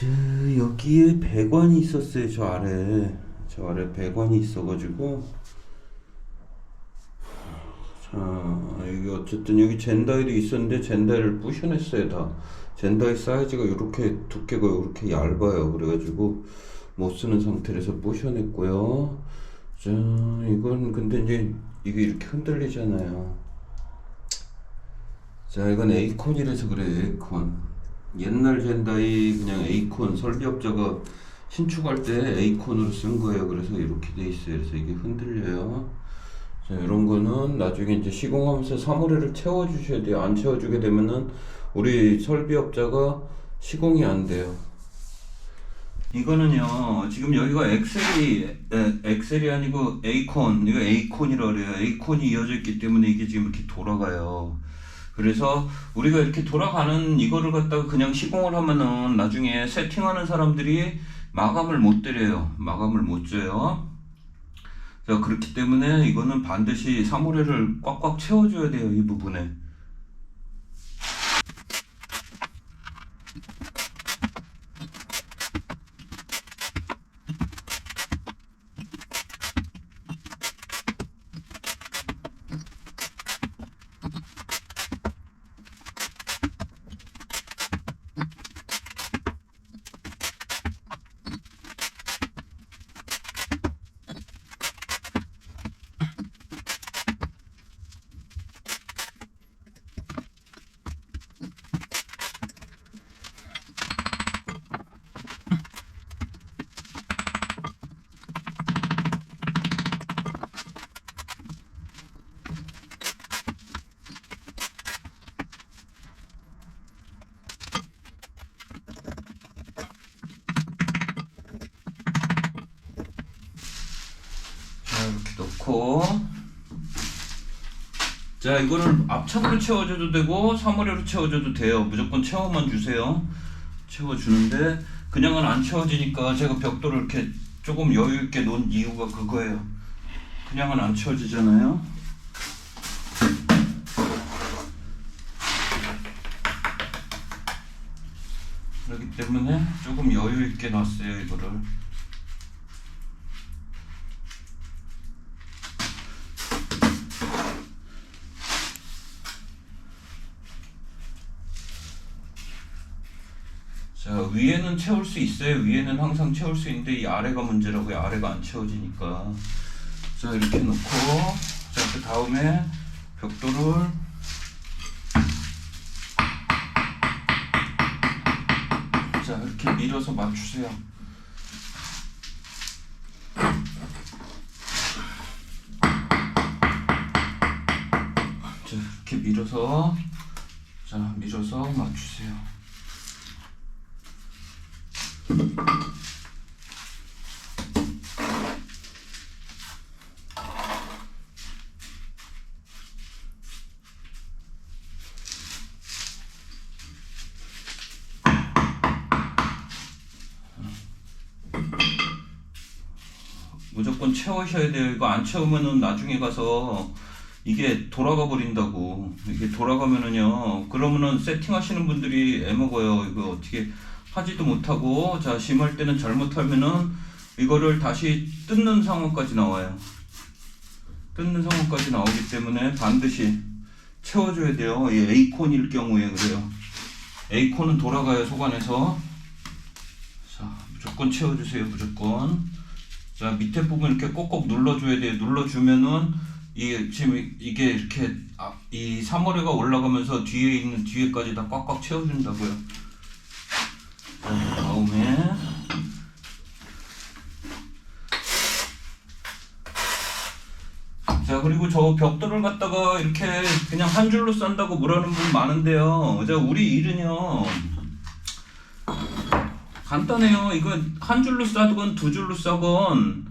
그 여기에 배관이 있었어요 저 아래. 저 아래 배관이 있어가지고. 자 여기 어쨌든 여기 젠다일이 있었는데 젠다일을 부셔냈어요 다. 젠다일 사이즈가 이렇게 두께가 이렇게 얇아요. 그래가지고 못 쓰는 상태에서 부셔냈고요. 자 이건 근데 이제 이게 이렇게 흔들리잖아요. 자 이건 에이콘이라서 그래 에이콘 옛날 젠다이 그냥 에이콘 설비업자가 신축할 때 에이콘으로 쓴 거예요. 그래서 이렇게 돼 있어요. 그래서 이게 흔들려요. 자, 이런 거는 나중에 이제 시공하면서 사물회를 채워 주셔야 돼요. 안 채워 주게 되면은 우리 설비업자가 시공이 안 돼요. 이거는요, 지금 여기가 엑셀이, 에, 엑셀이 아니고 에이콘, 이거 에이콘이라 그래요. 에이콘이 이어져 있기 때문에 이게 지금 이렇게 돌아가요. 그래서 우리가 이렇게 돌아가는 이거를 갖다가 그냥 시공을 하면은 나중에 세팅하는 사람들이 마감을 못 때려요. 마감을 못 줘요. 자, 그렇기 때문에 이거는 반드시 사물회를 꽉꽉 채워줘야 돼요. 이 부분에. 넣고. 자, 이거를 앞차으로 채워줘도 되고, 사물회로 채워줘도 돼요. 무조건 채워만 주세요. 채워주는데, 그냥은 안 채워지니까 제가 벽돌을 이렇게 조금 여유있게 놓은 이유가 그거예요. 그냥은 안 채워지잖아요. 그렇기 때문에 조금 여유있게 놨어요, 이거를. 자 위에는 채울 수 있어요. 위에는 항상 채울 수 있는데 이 아래가 문제라고요. 아래가 안 채워지니까. 자 이렇게 놓고 자 그 다음에 벽돌을 자 이렇게 밀어서 맞추세요. 자 이렇게 밀어서 자 밀어서 맞추세요. 무조건 채우셔야 돼요. 이거 안 채우면은 나중에 가서 이게 돌아가 버린다고. 이게 돌아가면은요. 그러면은 세팅하시는 분들이 애 먹어요. 이거 어떻게 하지도 못하고 자 심할 때는 잘못하면은 이거를 다시 뜯는 상황까지 나와요. 뜯는 상황까지 나오기 때문에 반드시 채워줘야 돼요. 이 에이콘일 경우에 그래요. 에이콘은 돌아가요 속 안에서. 자 무조건 채워주세요. 무조건. 자 밑에 부분 이렇게 꼭꼭 눌러줘야 돼요. 눌러주면은 이 지금 이- 이게 이렇게 아, 이 사거리가 올라가면서 뒤에 있는 뒤에까지 다 꽉꽉 채워준다고요. 자 다음에 자 그리고 저 벽돌을 갖다가 이렇게 그냥 한 줄로 싼다고 뭐라는 분 많은데요. 자 우리 일은요. 간단해요. 이거 한 줄로 싸건 두 줄로 싸건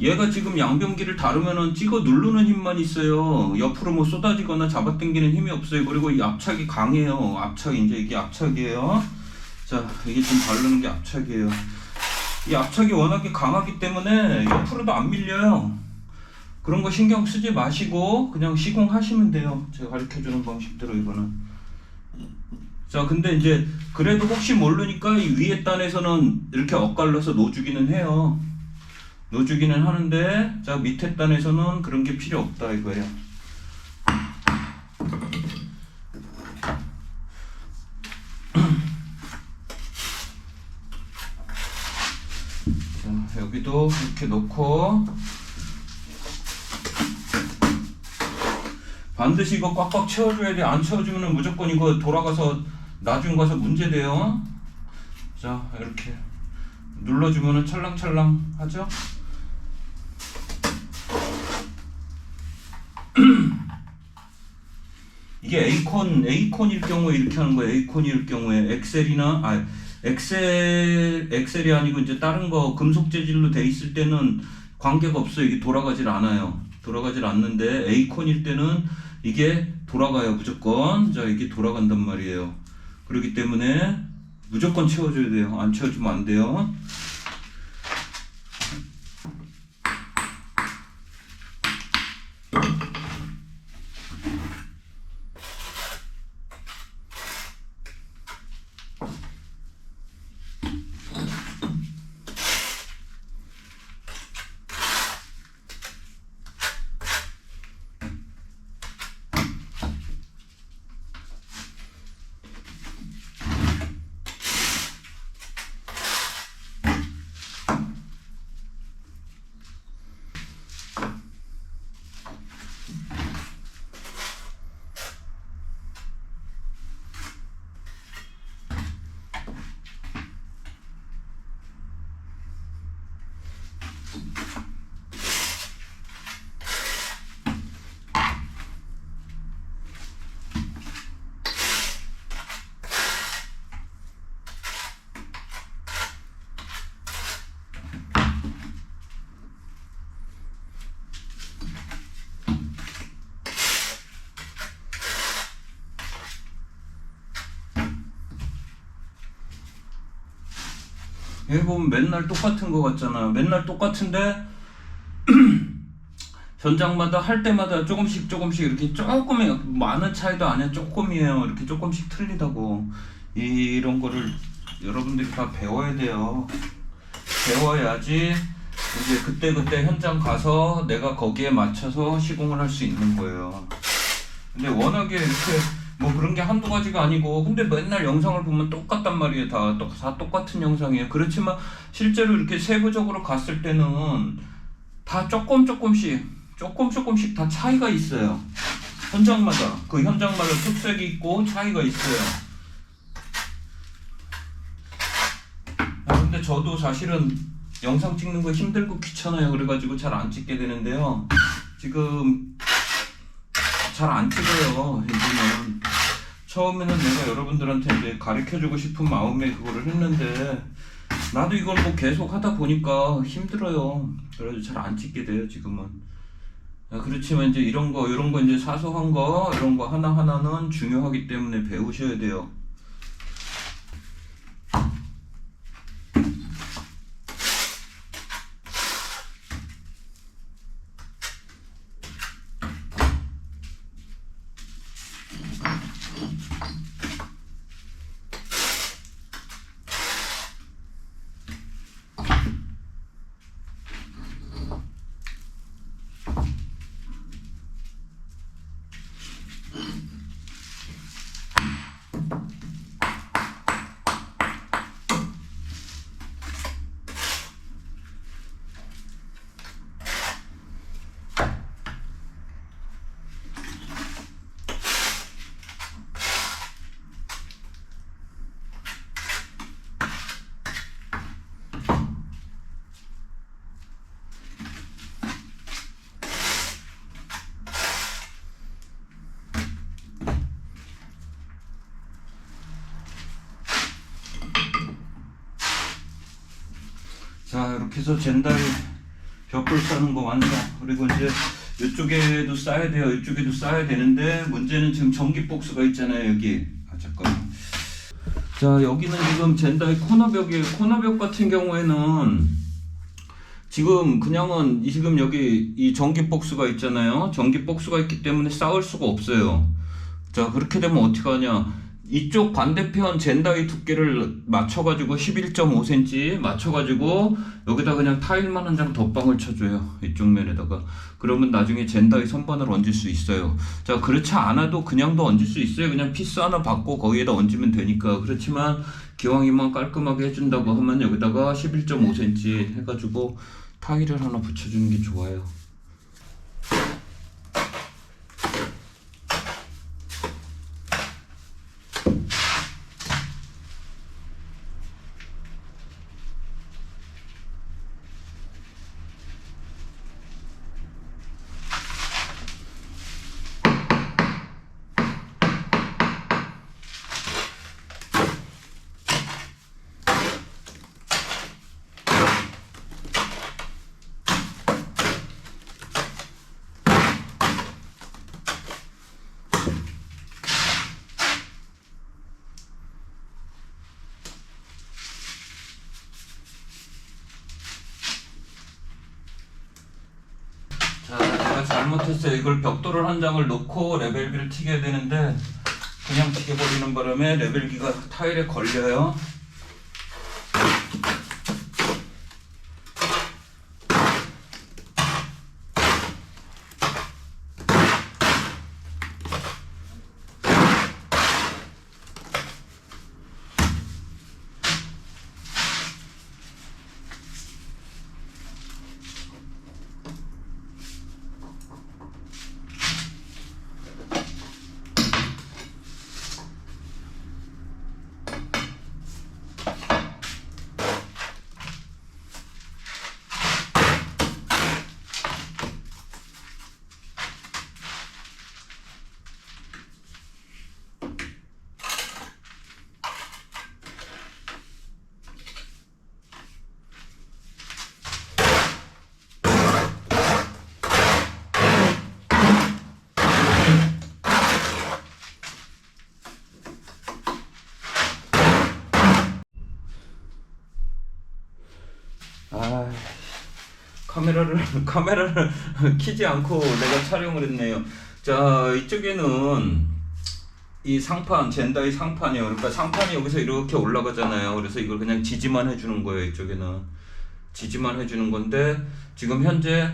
얘가 지금 양변기를 다루면은 찍어 누르는 힘만 있어요. 옆으로 뭐 쏟아지거나 잡아당기는 힘이 없어요. 그리고 이 압착이 강해요. 압착 이제 이게 압착이에요. 자 이게 좀 바르는 게 압착이에요. 이 압착이 워낙에 강하기 때문에 옆으로도 안 밀려요. 그런 거 신경 쓰지 마시고 그냥 시공하시면 돼요. 제가 가르쳐 주는 방식대로 이거는. 자, 근데 이제 그래도 혹시 모르니까 이 위에 단에서는 이렇게 엇갈려서 놓주기는 해요. 놓주기는 하는데 자 밑에 단에서는 그런 게 필요 없다 이거예요. 자 여기도 이렇게 놓고 반드시 이거 꽉꽉 채워줘야 돼. 안 채워주면 무조건 이거 돌아가서 나중 가서 문제 돼요. 자 이렇게 눌러주면은 찰랑찰랑 하죠. 이게 에이콘 에이콘일 경우에 이렇게 하는 거예요. 에이콘일 경우에 엑셀이나 아 엑셀 엑셀이 아니고 이제 다른 거 금속 재질로 돼 있을 때는 관계가 없어요. 이게 돌아가질 않아요. 돌아가질 않는데 에이콘일 때는 이게 돌아가요. 무조건 자 이게 돌아간단 말이에요. 그렇기 때문에 무조건 채워줘야 돼요. 안 채워주면 안 돼요. 여기 보면 맨날 똑같은 거 같잖아. 맨날 똑같은데 현장마다 할 때마다 조금씩 조금씩 이렇게 조금이 많은 차이도 아니야. 조금이에요. 이렇게 조금씩 틀리다고. 이런 거를 여러분들이 다 배워야 돼요. 배워야지 이제 그때 그때 현장 가서 내가 거기에 맞춰서 시공을 할 수 있는 거예요. 근데 워낙에 이렇게 뭐 그런 게 한두 가지가 아니고 근데 맨날 영상을 보면 똑같단 말이에요. 다, 똑- 다 똑같은 영상이에요. 그렇지만 실제로 이렇게 세부적으로 갔을 때는 다 조금 조금씩 조금 조금씩 다 차이가 있어요. 현장마다. 그 현장마다 특색이 있고 차이가 있어요. 아, 근데 저도 사실은 영상 찍는 거 힘들고 귀찮아요. 그래가지고 잘 안 찍게 되는데요. 지금 잘 안 찍어요 이제는. 처음에는 내가 여러분들한테 이제 가르쳐주고 싶은 마음에 그거를 했는데 나도 이걸 뭐 계속 하다 보니까 힘들어요. 그래서 잘 안 찍게 돼요 지금은. 아, 그렇지만 이제 이런 거 이런 거 이제 사소한 거 이런 거 하나 하나는 중요하기 때문에 배우셔야 돼요 자 이렇게 해서 젠다리 벽돌 싸는 거 완성. 그리고 이제 이쪽에도 싸야 돼요. 이쪽에도 싸야 되는데 문제는 지금 전기 복스가 있잖아요 여기. 아 잠깐만. 자 여기는 지금 젠다이 코너벽이에요 코너벽 같은 경우에는 지금 그냥은 이- 지금 여기 이 전기 복스가 있잖아요. 전기 복스가 있기 때문에 싸울 수가 없어요. 자 그렇게 되면 어떻게 하냐 이쪽 반대편 젠다이 두께를 맞춰가지고 11.5cm 맞춰가지고 여기다 그냥 타일만 한 장 덧방을 쳐줘요 이쪽 면에다가. 그러면 나중에 젠다이 선반을 얹을 수 있어요. 자 그렇지 않아도 그냥도 얹을 수 있어요. 그냥 피스 하나 받고 거기에다 얹으면 되니까. 그렇지만 기왕이만 깔끔하게 해준다고 하면 여기다가 11.5cm 해가지고 타일을 하나 붙여주는 게 좋아요 자, 제가 잘못했어요. 이걸 벽돌을 한 장을 놓고 레벨기를 튀겨야 되는데 그냥 튀겨버리는 바람에 레벨기가 타일에 걸려요. 아, 카메라를 카메라를 키지 않고 내가 촬영을 했네요. 자, 이쪽에는 이 상판 젠다이 상판이요. 그러니까 상판이 여기서 이렇게 올라가잖아요. 그래서 이걸 그냥 지지만 해주는 거예요. 이쪽에는 지지만 해주는 건데 지금 현재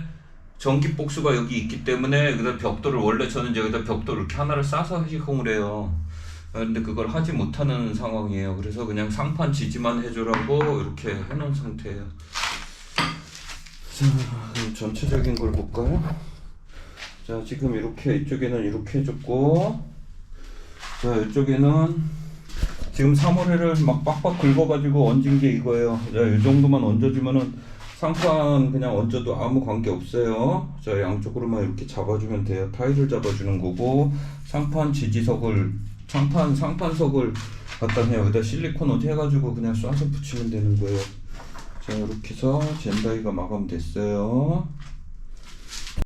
전기 복수가 여기 있기 때문에 여기다 벽돌을 원래 저는 여기다 벽돌 이렇게 하나를 싸서 시공을 해요. 아, 근데 그걸 하지 못하는 상황이에요. 그래서 그냥 상판 지지만 해주라고 이렇게 해놓은 상태예요. 자, 그럼 전체적인 걸 볼까요? 자, 지금 이렇게 이쪽에는 이렇게 해줬고, 자, 이쪽에는 지금 3월회를 막 빡빡 긁어가지고 얹은 게 이거예요. 자, 이 정도만 얹어주면은 상판 그냥 얹어도 아무 관계 없어요. 자, 양쪽으로만 이렇게 잡아주면 돼요. 타일을 잡아주는 거고, 상판 지지석을, 상판, 상판석을 갖다 그냥 여기다 실리콘 옷 해가지고 그냥 쏴서 붙이면 되는 거예요. 자 이렇게 해서 젠다이가 마감됐어요